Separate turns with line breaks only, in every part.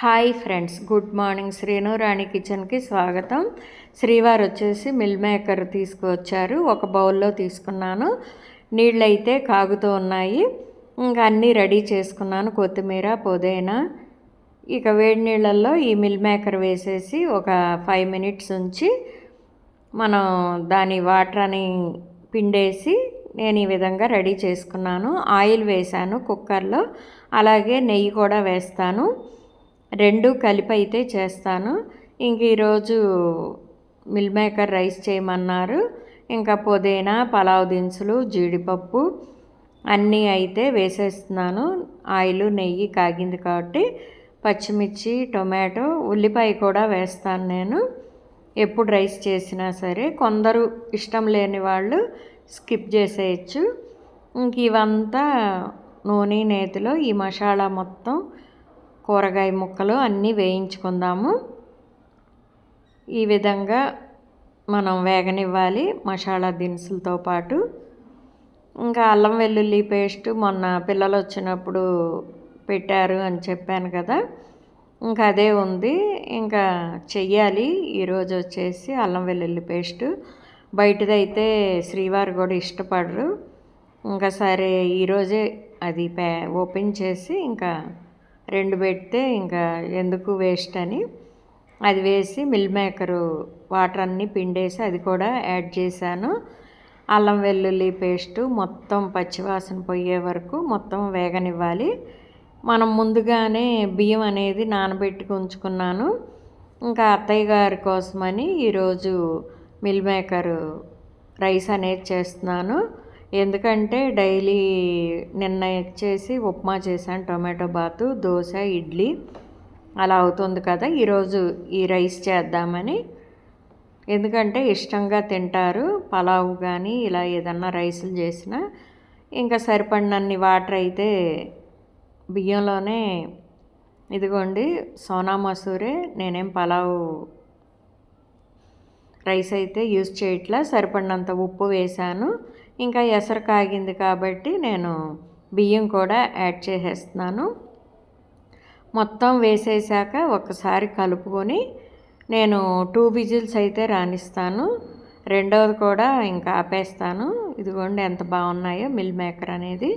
Hi friends good morning. Srinu Rani కిచెన్కి స్వాగతం. శ్రీవారు వచ్చేసి మిల్ మేకర్ తీసుకువచ్చారు. ఒక బౌల్లో తీసుకున్నాను. నీళ్ళు అయితే కాగుతూ ఉన్నాయి. ఇంకా అన్నీ రెడీ చేసుకున్నాను. కొత్తిమీర పుదీనా. ఇక వేడి నీళ్ళల్లో ఈ మిల్ మేకర్ వేసేసి ఒక ఫైవ్ మినిట్స్ ఉంచి మనం దాని వాటర్ అని పిండేసి నేను ఈ విధంగా రెడీ చేసుకున్నాను. ఆయిల్ వేశాను కుక్కర్లో. అలాగే నెయ్యి కూడా వేస్తాను. రెండు కలిపి అయితే చేస్తాను. ఇంక ఈరోజు మిల్ మేకర్ రైస్ చేయమన్నారు. ఇంకా పుదీనా పలావ్ దినుసులు జీడిపప్పు అన్నీ అయితే వేసేస్తున్నాను. ఆయిల్ నెయ్యి కాగింది కాబట్టి పచ్చిమిర్చి టొమాటో ఉల్లిపాయ కూడా వేస్తాను నేను. ఎప్పుడు రైస్ చేసినా సరే కొందరు ఇష్టం లేని వాళ్ళు స్కిప్ చేసేయచ్చు. ఇంక ఇవంతా నూనె నేతిలో ఈ మసాలా మొత్తం కూరగాయ ముక్కలు అన్నీ వేయించుకుందాము. ఈ విధంగా మనం వేగనివ్వాలి మసాలా దినుసులతో పాటు. ఇంకా అల్లం వెల్లుల్లి పేస్ట్ మొన్న పిల్లలు వచ్చినప్పుడు పెట్టారు అని చెప్పాను కదా. ఇంకా అదే ఉంది. ఇంకా చెయ్యాలి. ఈరోజు వచ్చేసి అల్లం వెల్లుల్లి పేస్ట్. బయటదైతే శ్రీవారు కూడా ఇష్టపడరు. ఇంకా సరే ఈరోజే అది పే ఓపెన్ చేసి ఇంకా రెండు పెడితే ఇంకా ఎందుకు వేస్ట్ అని. అది వేసి మిల్ మేకరు వాటర్ అన్నీ పిండేసి అది కూడా యాడ్ చేశాను. అల్లం వెల్లుల్లి పేస్టు మొత్తం పచ్చివాసన పోయే వరకు మొత్తం వేగనివ్వాలి. మనం ముందుగానే బియ్యం అనేది నానబెట్టుకు ఉంచుకున్నాను. ఇంకా అత్తయ్య గారి కోసమని ఈరోజు మిల్ మేకర్ రైస్ అనేది చేస్తున్నాను. ఎందుకంటే డైలీ నిన్న వచ్చేసి ఉప్మా చేశాను టొమాటో బాతు దోశ ఇడ్లీ. అలా అవుతుంది కదా ఈరోజు ఈ రైస్ చేద్దామని. ఎందుకంటే ఇష్టంగా తింటారు పలావ్ కానీ ఇలా ఏదన్నా రైసులు చేసినా. ఇంకా సరిపడినన్ని వాటర్ అయితే బియ్యంలోనే. ఇదిగోండి సోనా మసూరే నేనేం పలావ్ రైస్ అయితే యూజ్ చేయట్లా. సరిపడినంత ఉప్పు వేశాను. ఇంకా ఎసరు కాగింది కాబట్టి నేను బియ్యం కూడా యాడ్ చేసేస్తున్నాను. మొత్తం వేసేసాక ఒకసారి కలుపుకొని నేను టూ విజిల్స్ అయితే రాణిస్తాను. రెండవది కూడా ఇంకా ఆపేస్తాను. ఇదిగోండి ఎంత బాగున్నాయో మిల్ మేకర్ అనేది.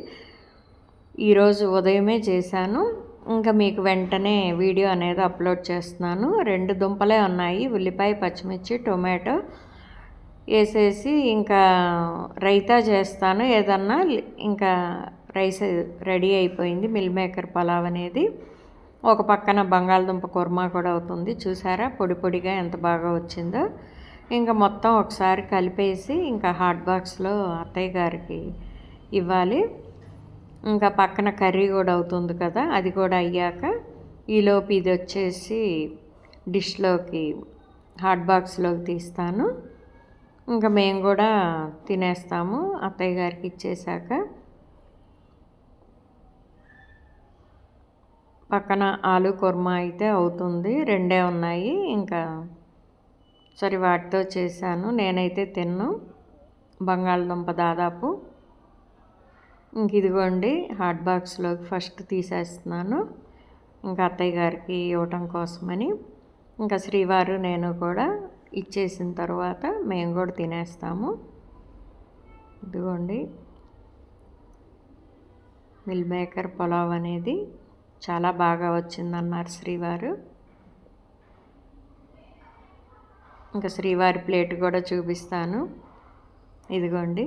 ఈరోజు ఉదయమే చేశాను. ఇంకా మీకు వెంటనే వీడియో అనేది అప్లోడ్ చేస్తున్నాను. రెండు దుంపలే ఉన్నాయి. ఉల్లిపాయ పచ్చిమిర్చి టొమాటో వేసేసి ఇంకా రైతా చేస్తాను. ఏదన్నా ఇంకా రైస్ రెడీ అయిపోయింది. మిల్ మేకర్ పలావ్ అనేది. ఒక పక్కన బంగాళదుంప కుర్మా కూడా అవుతుంది. చూసారా? పొడి పొడిగా ఎంత బాగా వచ్చిందో. ఇంకా మొత్తం ఒకసారి కలిపేసి ఇంకా హాట్ బాక్స్లో అత్తయ్య గారికి ఇవ్వాలి. ఇంకా పక్కన కర్రీ కూడా అవుతుంది కదా అది కూడా అయ్యాక ఈలోపు ఇది వచ్చేసి డిష్లోకి హాట్ బాక్స్లోకి తీస్తాను. ఇంకా మేము కూడా తినేస్తాము అత్తయ్య గారికి ఇచ్చేసాక పక్కన ఆలు కుర్మా అయితే అవుతుంది రెండే ఉన్నాయి ఇంకా సరే వాటితో చేశాను నేనైతే తిన్ను. బంగాళదుంప దాదాపు ఇంక ఇదిగోండి హాట్ బాక్స్లోకి ఫస్ట్ తీసేస్తున్నాను. ఇంకా అత్తయ్య గారికి ఇవ్వటం కోసమని. ఇంకా శ్రీవారు నేను కూడా ఇచ్చేసిన తర్వాత మేము కూడా తినేస్తాము. ఇదిగోండి. మిల్ మేకర్ పులావ్ అనేది చాలా బాగా వచ్చిందన్నారు శ్రీవారు. ఇంకా శ్రీవారి ప్లేట్ కూడా చూపిస్తాను. ఇదిగోండి.